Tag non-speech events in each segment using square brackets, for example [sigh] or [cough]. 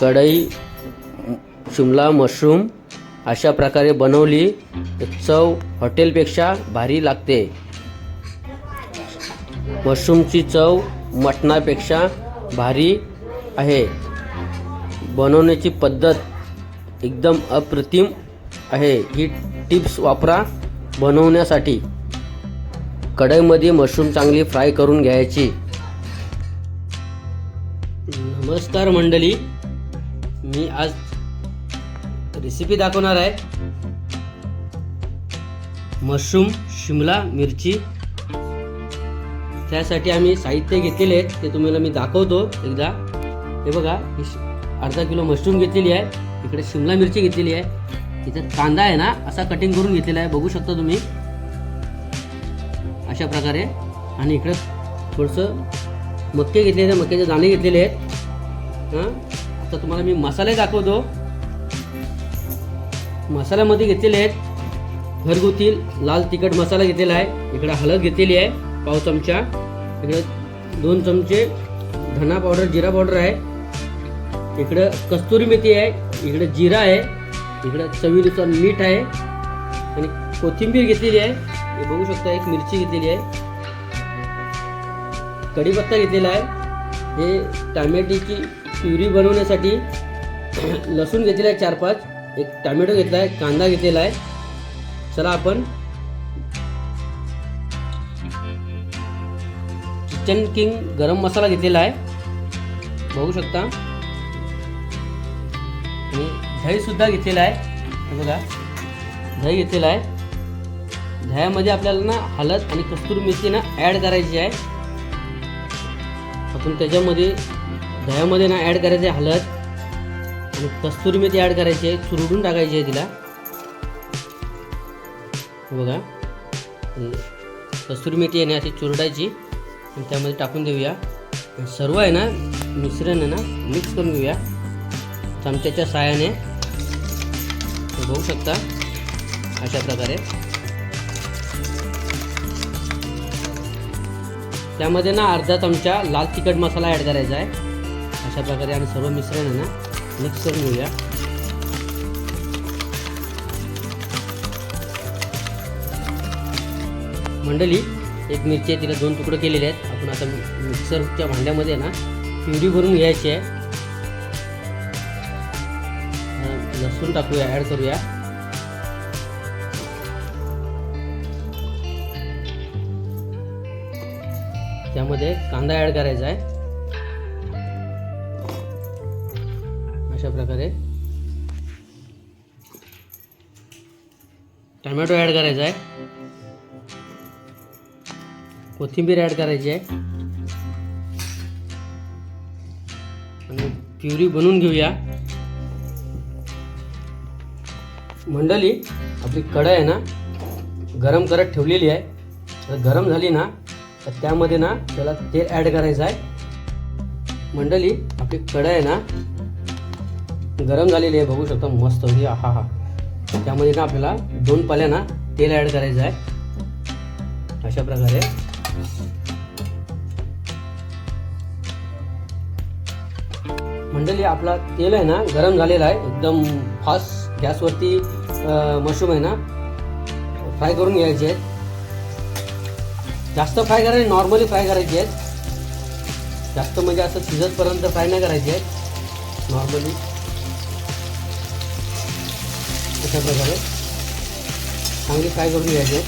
कढई शिमला मशरूम अशा प्रकारे बनवली. चव हॉटेलपेक्षा भारी लागते. मशरूमची चव मटणापेक्षा भारी आहे. बनवण्याची पद्धत एकदम अप्रतिम आहे. ही टिप्स वापरा बनवण्यासाठी. कढईमध्ये मशरूम चांगली फ्राय करून घ्यायची. नमस्कार मंडळी. मी आज रेसिपी दाखवणार आहे. मशरूम शिमला मिरची. त्यासाठी आम्ही साहित्य घेतलेले आहेत ते तुम्हाला मी दाखवतो एकदा. हे बघा ही अर्धा किलो मशरूम घेतलेली आहे. इकडे शिमला मिरची घेतलेली आहे. इथे कांदा आहे ना असा कटिंग करून घेतलेला आहे बघू शकता तुम्ही. अशा प्रकारे. आणि इकडे थोडंसं मक्के घेतलेले आहेत मक्याचे दाणे घेतलेले आहेत. हां? आता तुम्हाला मी मसाले दाखवतो. मसाल्यामध्ये घेतलेले आहेत घरगुती लाल तिखट मसाला घेतलेला आहे. इकडे हळद घेतलेली आहे पाव चमचा. इकडे दोन चमचे धना पावडर जिरा पावडर आहे. इकडं कस्तुरी मेथी आहे इकडे जिरा आहे. इकडं चवीनुसार मीठ आहे. आणि कोथिंबीर घेतलेली आहे. हे बघू शकता एक मिरची घेतलेली आहे. कढीपत्ता घेतलेला आहे. हे टॅमॅटोची प्युरी बनवण्यासाठी [clears throat] लसूण घेतलेला आहे चार पाच एक टॅमॅटो घेतला आहे कांदा घेतलेला आहे. चला आपण किचन किंग गरम मसाला घेतलेला आहे. बघू शकता. आणि दही सुद्धा घेतलेला आहे. बघा. दही घेतलेला आहे. दह्यामध्ये आपल्याला ना हळद आणि कस्तुरी मेथी ना ॲड करायची आहे. आपण त्याच्यामध्ये दह्यामध्ये ना ॲड करायचे आहे हळद आणि कस्तुरी मेथी ॲड करायची आहे. चुरडून टाकायची आहे तिला. बघा. कस्तुरी मेथी आहे ना अशी चुरडायची. आणि त्यामध्ये टाकून देऊया. सर्व आहे ना मिश्रण आहे ना मिक्स करून घेऊया. चमच्याच्या साहाय्याने. बघू शकता. अशा प्रकारे. त्यामध्ये ना अर्धा चमचा लाल तिखट मसाला ॲड करायचा आहे. अशा प्रकारे आणि सर्व मिश्रण आहे ना मिक्स करून घेऊया. मंडळी एक मिरची आहे तिला दोन तुकडे केलेले आहेत. आपण आता मिक्सरच्या भांड्यामध्ये आहे ना प्युरी भरून घ्यायची आहे. लसूण टाकूया ॲड करूया. त्यामध्ये कांदा ॲड करायचा आहे. अशा प्रकारे. टमॅटो ॲड करायचा आहे. कोथिंबीर ॲड करायची आहे. आणि प्युरी बनवून घेऊया. मंडळी आपली कढई आहे ना गरम करत ठेवलेली आहे. तर गरम झाली ना तर त्यामध्ये ना त्याला तेल ॲड करायचं आहे. मंडळी आपली कढई आहे ना गरम झालेली आहे बघू शकता मस्त होती हा हा. त्यामध्ये ना आपल्याला दोन पाल्या ना तेल ॲड करायचं आहे. अशा प्रकारे. मंडळी आपला तेल आहे ना गरम झालेला आहे एकदम फास्ट गॅसवरती मशरूम आहे ना फ्राय करून घ्यायचे आहेत जास्त फ्राय करायचे नॉर्मली फ्राय करायचे आहेत जास्त म्हणजे असं शिजतपर्यंत फ्राय नाही करायचे आहेत नॉर्मली प्रकारे चांगली फ्राय करून घ्यायचे.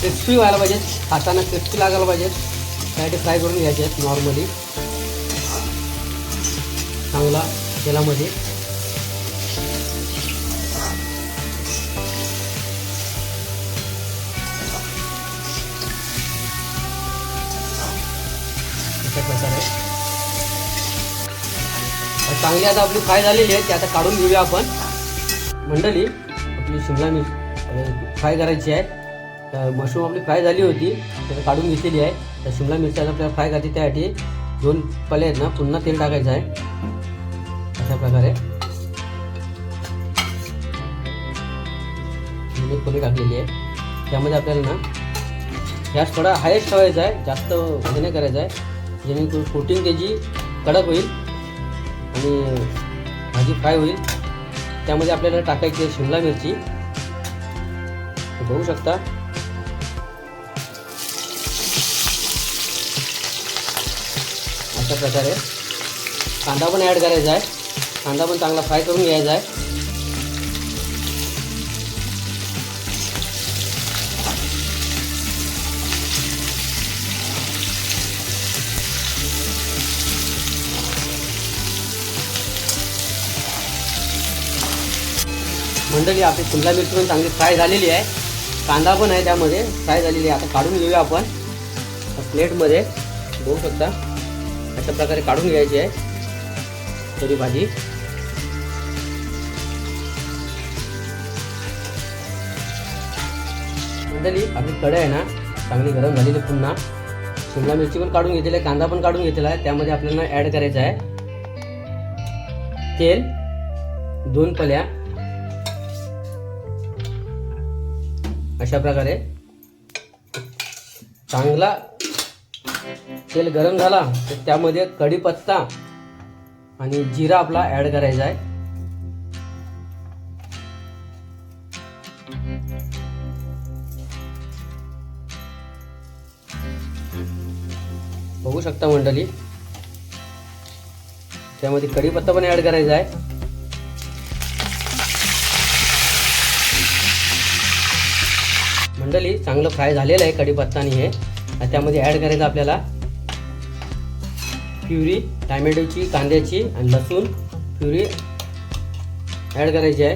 क्रिस्पी व्हायला पाहिजेत खाताना क्रिस्पी लागायला पाहिजेत त्यासाठी फ्राय करून घ्यायचे आहेत नॉर्मली चांगला तेलामध्ये. चांगली आता आपली फ्राय झालेली आहे. ती आता काढून घेऊया आपण. मंडळी आपली शिमला मिरची फ्राय करायची आहे. तर मशरूम आपली फ्राय झाली होती तर काढून घेतलेली आहे. तर शिमला मिरची आपल्याला फ्राय करायची त्यासाठी दोन पले आहेत ना पुन्हा तेल टाकायचं आहे. अशा प्रकारे. पले टाकलेली आहे. त्यामध्ये आपल्याला ना गॅस थोडा हायच ठेवायचा आहे जास्त हे नाही करायचं आहे. जेणेकरून कोटिंग त्याची कडक होईल आणि भाजी फ्राय होईल. त्यामध्ये आपल्याला टाकायची आहे शिमला मिरची. बघू शकता. अशा प्रकारे कांदा पण ॲड करायचा आहे. कांदा पण चांगला फ्राय करून घ्यायचा आहे. मंडळी आपली शिमला मिरची पण चांगली फ्राय झालेली आहे. कांदा पण आहे त्यामध्ये फ्राय झालेली आहे. आता काढून घेऊया आपण. प्लेटमध्ये बघू शकता अशा प्रकारे काढून घ्यायची आहे. तरी भाजी. मंडळी आपली कढई आहे ना चांगली गरम झालेली पुन्हा. शिमला मिरची पण काढून घेतलेली आहे कांदा पण काढून घेतलेला आहे. त्यामध्ये आपल्याला ॲड करायचं आहे. तेल दोन पल्या. अशा प्रकारे. चांगला तेल गरम झाला तर त्यामध्ये कढीपत्ता आणि जिरा आपला ॲड करायचा आहे. बघू शकता मंडळी. त्यामध्ये कढीपत्ता पण ॲड करायचा आहे. चांगलं फ्राय झालेलं आहे कढीपत्ता आणि हे. आणि त्यामध्ये ॲड करायचं आपल्याला प्युरी टॅमॅटोची कांद्याची आणि लसूण. प्युरी ॲड करायची आहे.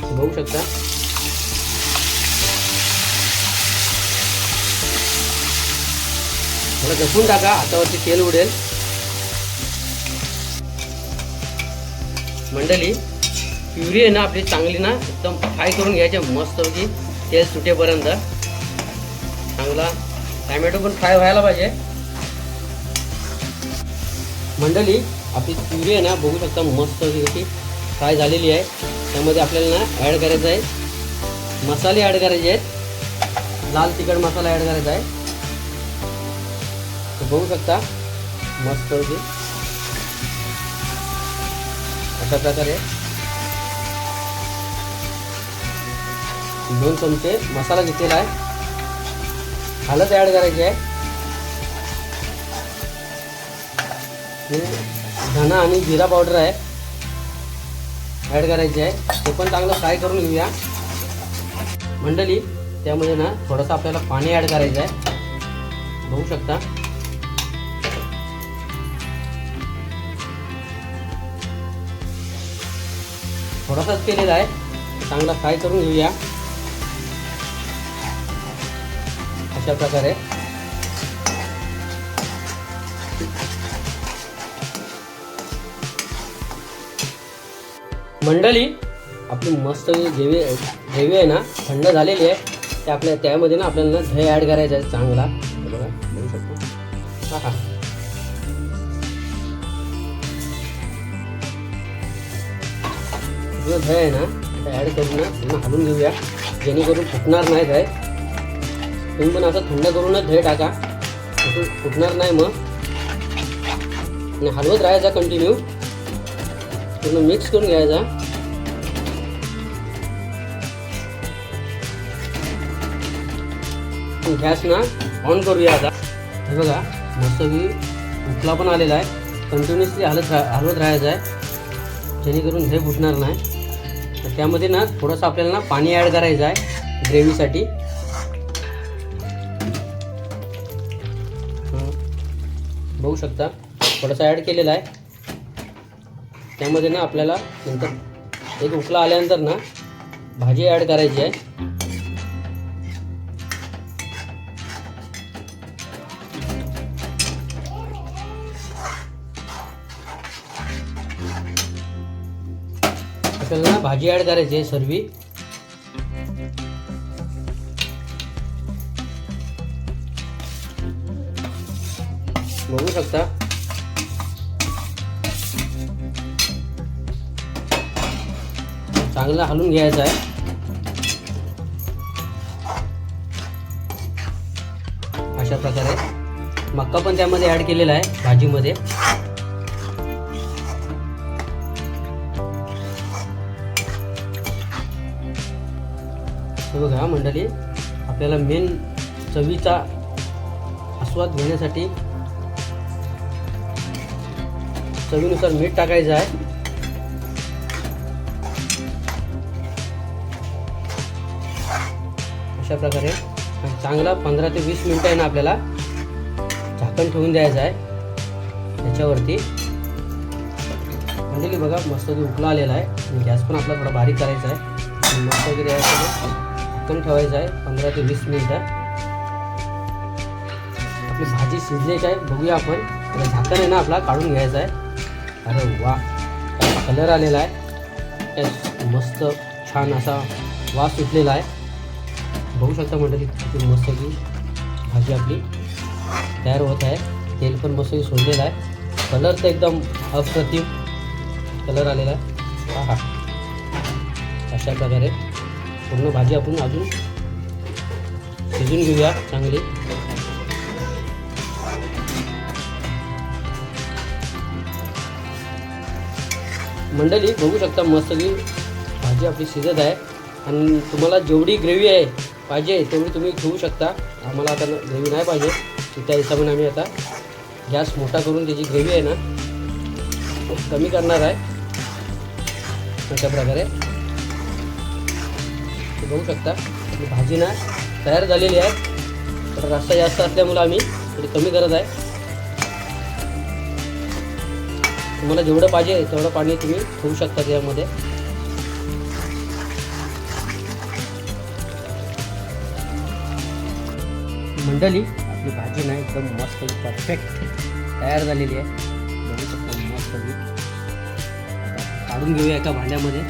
बघू शकता. थोडं जपून टाका हातावरती तेल उडेल. मंडळी प्युरी आहे ना आपली चांगली ना एकदम फ्राय करून घ्यायचे मस्त होती तेल सुटेपर्यंत चांगला टॅमॅटो पण फ्राय व्हायला पाहिजे. मंडळी आपली प्युरी आहे ना बघू शकता मस्त कशी फ्राय झालेली आहे. त्यामध्ये आपल्याला ना ॲड करायचं आहे. मसाले ॲड करायचे आहेत. लाल तिखट मसाला ॲड करायचा आहे. तर बघू शकता मस्त होती अशा प्रकारे दोन चमचे मसाला घेतलेला आहे. हळद ॲड करायची आहे. धना आणि जिरा पावडर आहे. ॲड करायची आहे. ते पण चांगलं फ्राय करून घेऊया. मंडळी त्यामध्ये ना थोडंसं आपल्याला पाणी ॲड करायचं आहे. बघू शकता. थोडासाच केलेला आहे. चांगला फ्राय करून घेऊया. अशा प्रकारे. मंडळी आपली मस्त जेवी जेवी आहे ना थंड झालेली आहे. ते आपल्या त्यामध्ये ना आपल्याला दही ॲड करायचं आहे चांगला. बघा बघू शकतो. हा हा. दही आहे ना आता ॲड करून ना हलवून घेऊया. जेणेकरून फुटणार नाही दही तुम्ही पण असं थंड करूनच दही टाका. फुटणार नाही मग. आणि हलवत राहायचा कंटिन्यू पूर्ण मिक्स करून घ्यायचा. गॅस ना ऑन करूया आता. हे बघा मस्त की उठला पण आलेला आहे. कंटिन्युअसली हलत राह हलवत राहायचं आहे. जेणेकरून हे फुटणार नाही. तर त्यामध्ये ना थोडंसं आपल्याला ना पाणी ॲड करायचं आहे. ग्रेव्हीसाठी बघू शकता. थोडंसं ॲड केलेला आहे. त्यामध्ये ना आपल्याला नंतर एक उकला आल्यानंतर ना भाजी ॲड करायची आहे. आपल्याला ना भाजी ॲड करायची आहे सर्वी. शकता? चांगला हलून घ्यायचं आहे. अशा प्रकारे. मक्का पण त्यामध्ये ऍड केलेला आहे भाजीमध्ये. हे बघा मंडळी आपल्याला मेन चवीचा आस्वाद घेण्यासाठी चवीनुसार मीठ टाकायचं आहे. अशा प्रकारे चांगला पंधरा ते वीस मिनिटं आहे ना आपल्याला झाकण ठेवून द्यायचं आहे. त्याच्यावरती म्हणजे बघा मस्त जो उकला आलेला आहे. गॅस पण आपला थोडा बारीक करायचा आहे. मस्त वगैरे झाकण ठेवायचं आहे पंधरा ते वीस मिनटं. आपली भाजी शिजली काय बघूया आपण. झाकण आहे ना आपला काढून घ्यायचा आहे. अरे वा. कलर आलेला आहे. काय मस्त छान असा वास सुटलेला आहे. बघू शकता मंडळी किती मस्त की भाजी आपली तयार होत आहे. तेल पण मस्त सोडलेलं आहे. कलर तर एकदम अप्रतिम कलर आलेला आहे. हा हा अशा प्रकारे पूर्ण भाजी आपण अजून शिजून घेऊया चांगली. मंडळी बघू शकता मस्त की भाजी आपली शिजत आहे. आणि तुम्हाला जेवढी ग्रेव्ही आहे पाहिजे तेवढी तुम्ही घेऊ शकता. आम्हाला आता ग्रेव्ही नाही पाहिजे. त्या हिशोबाने आम्ही आता गॅस मोठा करून त्याची ग्रेव्ही आहे ना कमी करणार आहे. अशा प्रकारे. ते बघू शकता भाजी ना तयार झालेली आहे. तर रस्ता जास्त असल्यामुळं आम्ही थोडी कमी करत आहे. तुम्हाला जेवढं पाहिजे तेवढं पाणी तुम्ही ठेवू शकता त्यामध्ये. मंडळी आपली भाजी ना एकदम मस्त परफेक्ट तयार झालेली आहे. बघू शकता मस्त काढून घेऊया एका भांड्यामध्ये.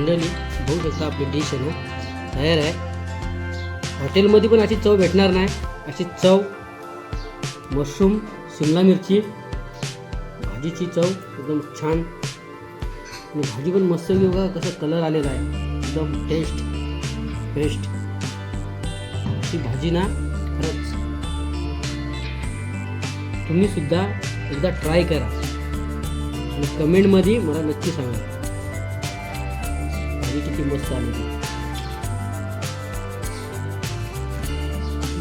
मंडळी बहुत असं आपली डिश आहे ना तयार आहे. हॉटेलमध्ये पण अशी चव भेटणार नाही. अशी चव मशरूम शिमला मिरची भाजीची चव एकदम छान. आणि भाजी पण मस्त बघा कसा कलर आलेला आहे. एकदम टेस्ट बेस्ट अशी भाजी ना खरंच. तुम्ही सुद्धा एकदा ट्राय करा. आणि कमेंटमध्ये मला नक्की सांगा. आली ती.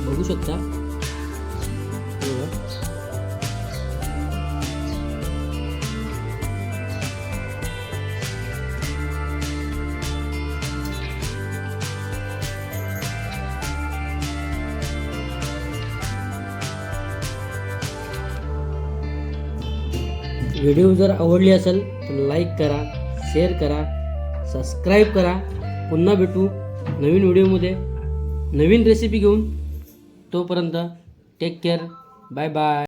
बघू शकता. व्हिडिओ जर आवडली असेल तर लाईक करा शेअर करा सबस्क्राईब करा. पुन्हा भेटू नवीन व्हिडिओमध्ये. नवीन रेसिपी घेऊन तोपर्यंत टेक केअर बाय बाय